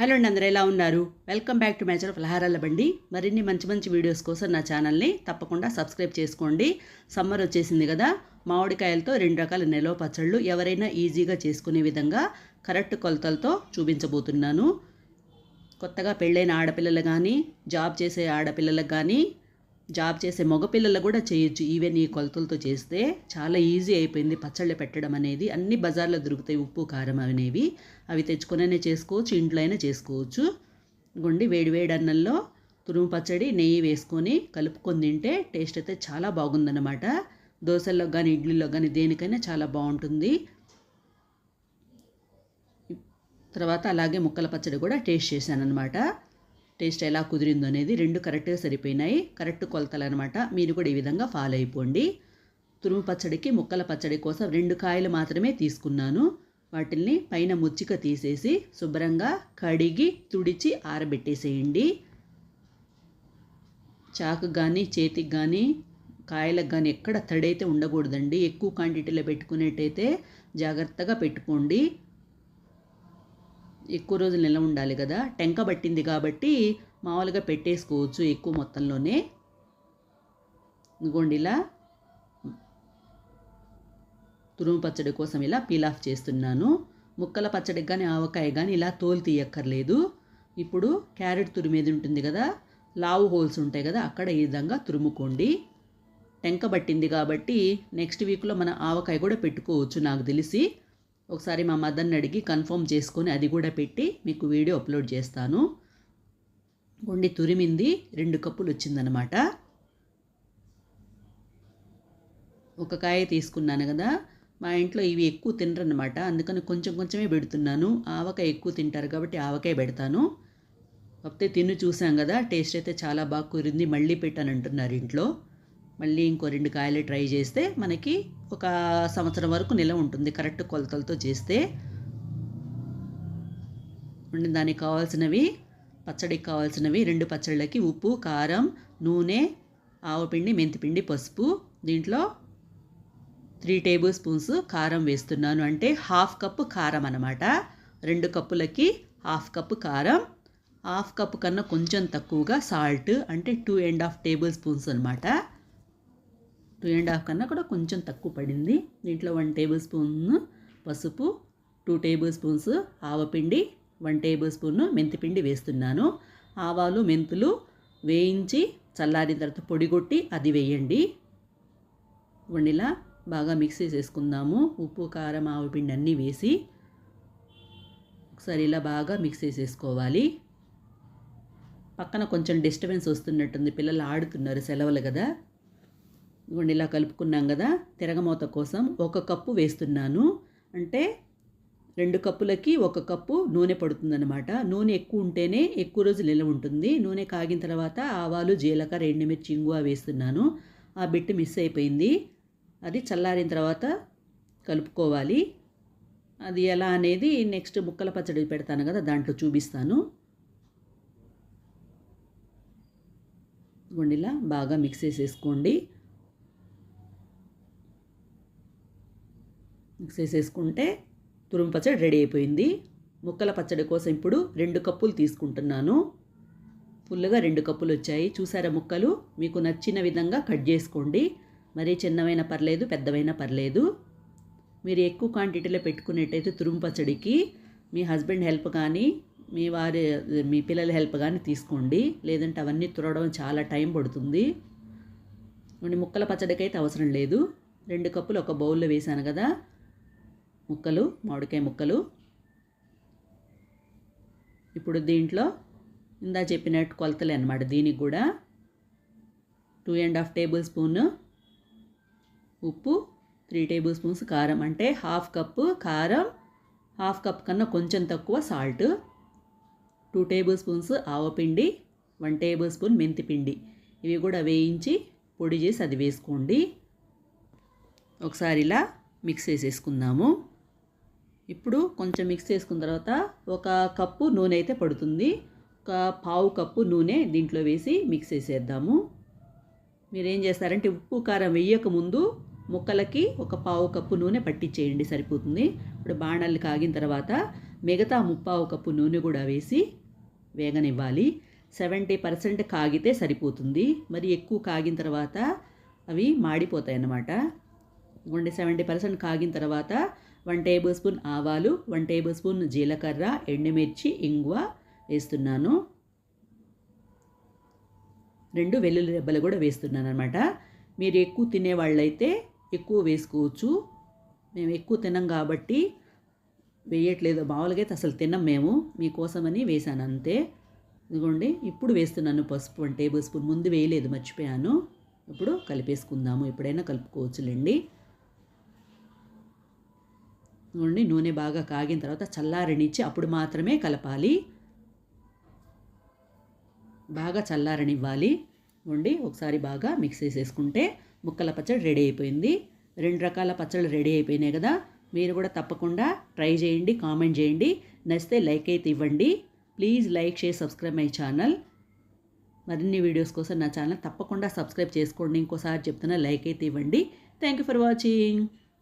Hello అండి అందరూ ఎలా ఉన్నారు? వెల్కమ్ బ్యాక్ టు మ్యాచర్ ఫలహారాల బండి. మరిన్ని మంచి మంచి వీడియోస్ కోసం నా ఛానల్ని తప్పకుండా సబ్స్క్రైబ్ చేసుకోండి. సమ్మర్ వచ్చేసింది కదా మామిడికాయలతో రెండు రకాల నిలవ పచ్చళ్ళు ఎవరైనా ఈజీగా చేసుకునే విధంగా కరెక్ట్ కొలతలతో చూపించబోతున్నాను. కొత్తగా పెళ్ళైన ఆడపిల్లలు కానీ జాబ్ చేసే ఆడపిల్లలకు కానీ జాబ్ చేసే మగపిల్లలు కూడా చేయొచ్చు. ఈవెన్ ఈ కొలతలతో చేస్తే చాలా ఈజీ అయిపోయింది. పచ్చళ్ళు పెట్టడం అనేది అన్ని బజార్లో దొరుకుతాయి. ఉప్పు కారం అనేవి. అవి తెచ్చుకునే చేసుకోవచ్చు ఇంట్లో అయినా చేసుకోవచ్చు. గుండి వేడి వేడి అన్నంలో తురుము పచ్చడి నెయ్యి వేసుకొని కలుపుకొని తింటే టేస్ట్ అయితే చాలా బాగుందన్నమాట. దోశల్లో కానీ ఇడ్లీలో కానీ దేనికైనా చాలా బాగుంటుంది. తర్వాత అలాగే ముక్కల పచ్చడి కూడా టేస్ట్ చేశాను అనమాట టేస్ట్ ఎలా కుదిరిందో అనేది రెండు కరెక్ట్గా సరిపోయినాయి. కరెక్ట్ కొలతలు అనమాట మీరు కూడా ఈ విధంగా ఫాలో అయిపోండి. తురుము పచ్చడికి ముక్కల పచ్చడి కోసం రెండు కాయలు మాత్రమే తీసుకున్నాను. వాటిల్ని పైన ముచ్చిక తీసేసి శుభ్రంగా కడిగి తుడిచి ఆరబెట్టేసేయండి. చాకు కానీ చేతికి కానీ కాయలకు కానీ ఎక్కడ తడైతే ఉండకూడదండి. ఎక్కువ క్వాంటిటీలో పెట్టుకునేట్టయితే జాగ్రత్తగా పెట్టుకోండి. ఎక్కువ రోజులు నిల్వ ఉండాలి కదా. టెంక పట్టింది కాబట్టి మామూలుగా పెట్టేసుకోవచ్చు ఎక్కువ మొత్తంలోనే. ఇదిగోండి ఇలా. తురుము పచ్చడి కోసం ఇలా పీల్ ఆఫ్ చేస్తున్నాను. ముక్కల పచ్చడికి కానీ ఆవకాయ కానీ ఇలా తోలు తీయక్కర్లేదు. ఇప్పుడు క్యారెట్ తురిమేది ఉంటుంది కదా లావు హోల్స్ ఉంటాయి కదా అక్కడ ఈ విధంగా తురుముకోండి. టెంక పట్టింది కాబట్టి నెక్స్ట్ వీక్లో మన ఆవకాయ కూడా పెట్టుకోవచ్చు నాకు తెలిసి. ఒకసారి మా మదర్ని అడిగి కన్ఫర్మ్ చేసుకొని అది కూడా పెట్టి మీకు వీడియో అప్లోడ్ చేస్తాను. ఉండి తురిమింది రెండు కప్పులు వచ్చిందనమాట ఒక కాయ తీసుకున్నాను కదా మా ఇంట్లో ఇవి ఎక్కువ తినరనమాట అందుకని కొంచెం కొంచెమే పెడుతున్నాను. ఆవకాయ ఎక్కువ తింటారు కాబట్టి ఆవకాయ పెడతాను. కాకపోతే తిని చూసాం కదా టేస్ట్ అయితే చాలా బాగా కురింది మళ్ళీ పెట్టాను అంటున్నారు ఇంట్లో. మళ్ళీ ఇంకో రెండు కాయలు ట్రై చేస్తే మనకి ఒక సంవత్సరం వరకు నిల ఉంటుంది. కరెక్ట్ కొలతలతో చేస్తే. దానికి కావాల్సినవి పచ్చడికి కావాల్సినవి. రెండు పచ్చళ్ళకి ఉప్పు కారం నూనె ఆవపిండి మెంతిపిండి పసుపు. దీంట్లో త్రీ టేబుల్ స్పూన్స్ కారం వేస్తున్నాను. అంటే హాఫ్ కప్పు కారం అనమాట రెండు కప్పులకి హాఫ్ కప్పు కారం. హాఫ్ కప్పు కన్నా కొంచెం తక్కువగా సాల్ట్. అంటే two and half table spoons అనమాట టూ అండ్ హాఫ్ కన్నా కూడా కొంచెం తక్కువ పడింది. దీంట్లో వన్ టేబుల్ స్పూన్ పసుపు టూ టేబుల్ స్పూన్స్ ఆవపిండి వన్ టేబుల్ స్పూన్ మెంతిపిండి వేస్తున్నాను. ఆవాలు మెంతులు వేయించి చల్లారిన తర్వాత పొడిగొట్టి అది వేయండి. వండిలా బాగా మిక్స్ చేసేసుకుందాము. ఉప్పు కారం ఆవపిండి అన్నీ వేసి ఒకసారి ఇలా బాగా మిక్స్ చేసేసుకోవాలి. పక్కన కొంచెం డిస్టర్బెన్స్ వస్తున్నట్టుంది. పిల్లలు ఆడుతున్నారు సెలవులు కదా. ఇవ్వండి ఇలా కలుపుకున్నాం కదా తిరగమూత కోసం ఒక కప్పు వేస్తున్నాను. అంటే రెండు కప్పులకి ఒక కప్పు నూనె పడుతుందన్నమాట. నూనె ఎక్కువ ఉంటేనే ఎక్కువ రోజు నిల్వ ఉంటుంది. నూనె కాగిన తర్వాత ఆవాలు జీలకర్ర ఎండుమిర్చి ఇంగువ వేస్తున్నాను. ఆ బిట్టు మిస్ అయిపోయింది. అది చల్లారిన తర్వాత కలుపుకోవాలి. అది ఎలా అనేది నెక్స్ట్ ముక్కల పచ్చడి పెడతాను కదా దాంట్లో చూపిస్తాను. గుండిలా బాగా మిక్స్ చేసేసుకోండి. మిక్స్ చేసేసుకుంటే తురుము పచ్చడి రెడీ అయిపోయింది. ముక్కల పచ్చడి కోసం ఇప్పుడు రెండు కప్పులు తీసుకుంటున్నాను. ఫుల్గా రెండు కప్పులు వచ్చాయి. చూసారా ముక్కలు? మీకు నచ్చిన విధంగా కట్ చేసుకోండి. మరీ చిన్నవైనా పర్లేదు పెద్దవైనా పర్లేదు. మీరు ఎక్కువ క్వాంటిటీలో పెట్టుకునేట్టయితే తురుము పచ్చడికి మీ హస్బెండ్ హెల్ప్ కానీ మీ వారి మీ పిల్లల హెల్ప్ కానీ తీసుకోండి. లేదంటే అవన్నీ తురవడం చాలా టైం పడుతుంది. ముక్కల పచ్చడికి అయితే అవసరం లేదు. రెండు కప్పులు ఒక బౌల్లో వేసాను కదా. ముక్కలు మామిడికాయ ముక్కలు. ఇప్పుడు దీంట్లో ఇందా చెప్పినట్టు కొలతలే అనమాట దీనికి కూడా. Two and half table spoon ఉప్పు త్రీ టేబుల్ స్పూన్స్ కారం. అంటే హాఫ్ కప్పు కారం హాఫ్ కప్ కన్నా కొంచెం తక్కువ సాల్ట్ టూ టేబుల్ స్పూన్స్ ఆవపిండి వన్ టేబుల్ స్పూన్ మెంతిపిండి ఇవి కూడా వేయించి పొడి చేసి అది వేసుకోండి. ఒకసారి ఇలా మిక్స్ చేసేసుకుందాము. ఇప్పుడు కొంచెం మిక్స్ చేసుకున్న తర్వాత ఒక కప్పు నూనె అయితే పడుతుంది. ఒక పావు కప్పు నూనె దీంట్లో వేసి మిక్స్ చేసేద్దాము. మీరు ఏం చేస్తారంటే ఉప్పు కారం వేయక ముందు ముక్కలకి ఒక పావు కప్పు నూనె పట్టించేయండి సరిపోతుంది. ఇప్పుడు బాణాలు కాగిన తర్వాత మిగతా ముప్పావు కప్పు నూనె కూడా వేసి వేగనివ్వాలి. సెవెంటీ పర్సెంట్ కాగితే సరిపోతుంది. మరి ఎక్కువ కాగిన తర్వాత అవి మాడిపోతాయి అన్నమాట ఇదిగోండి సెవెంటీ పర్సెంట్ కాగిన తర్వాత వన్ టేబుల్ స్పూన్ ఆవాలు వన్ టేబుల్ స్పూన్ జీలకర్ర ఎండుమిర్చి ఇంగువ వేస్తున్నాను. రెండు వెల్లుల్లి రెబ్బలు కూడా వేస్తున్నాను అనమాట మీరు ఎక్కువ తినేవాళ్ళైతే ఎక్కువ వేసుకోవచ్చు. మేము ఎక్కువ తినం కాబట్టి వేయట్లేదు. మామూలుగా అయితే అసలు తినం మేము. మీకోసమని వేసాను అంతే. ఇదిగోండి ఇప్పుడు వేస్తున్నాను పసుపు వన్ టేబుల్ స్పూన్. ముందు వేయలేదు మర్చిపోయాను. ఇప్పుడు కలిపేసుకుందాము. ఎప్పుడైనా కలుపుకోవచ్చులేండి. ఇదిగోండి నూనె బాగా కాగిన తర్వాత చల్లారనిచ్చి అప్పుడు మాత్రమే కలపాలి. బాగా చల్లారనివ్వాలి. ఉండి ఒకసారి బాగా మిక్స్ చేసేసుకుంటే ముక్కల పచ్చడి రెడీ అయిపోయింది. రెండు రకాల పచ్చళ్ళు రెడీ అయిపోయినాయి కదా. మీరు కూడా తప్పకుండా ట్రై చేయండి కామెంట్ చేయండి. నచ్చితే లైక్ అయితే ఇవ్వండి. Please like share subscribe my channel. మరిన్ని వీడియోస్ కోసం నా ఛానల్ తప్పకుండా సబ్స్క్రైబ్ చేసుకోండి. ఇంకోసారి చెప్తున్నా లైక్ అయితే ఇవ్వండి. Thank you for watching